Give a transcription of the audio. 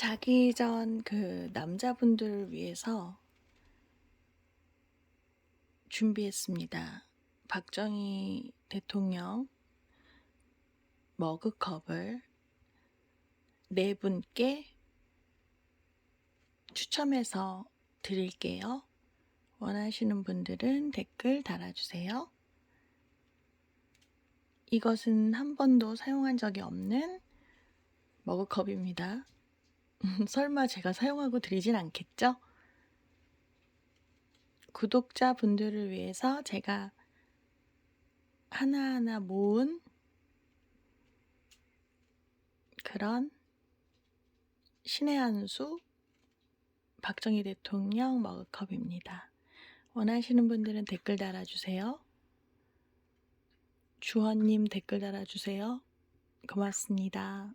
자기 전 그 남자분들을 위해서 준비했습니다. 박정희 대통령 머그컵을 네 분께 추첨해서 드릴게요. 원하시는 분들은 댓글 달아주세요. 이것은 한 번도 사용한 적이 없는 머그컵입니다. 설마 제가 사용하고 드리진 않겠죠? 구독자 분들을 위해서 제가 하나하나 모은 그런 신의 한수 박정희 대통령 머그컵입니다. 원하시는 분들은 댓글 달아주세요. 주헌님 댓글 달아주세요. 고맙습니다.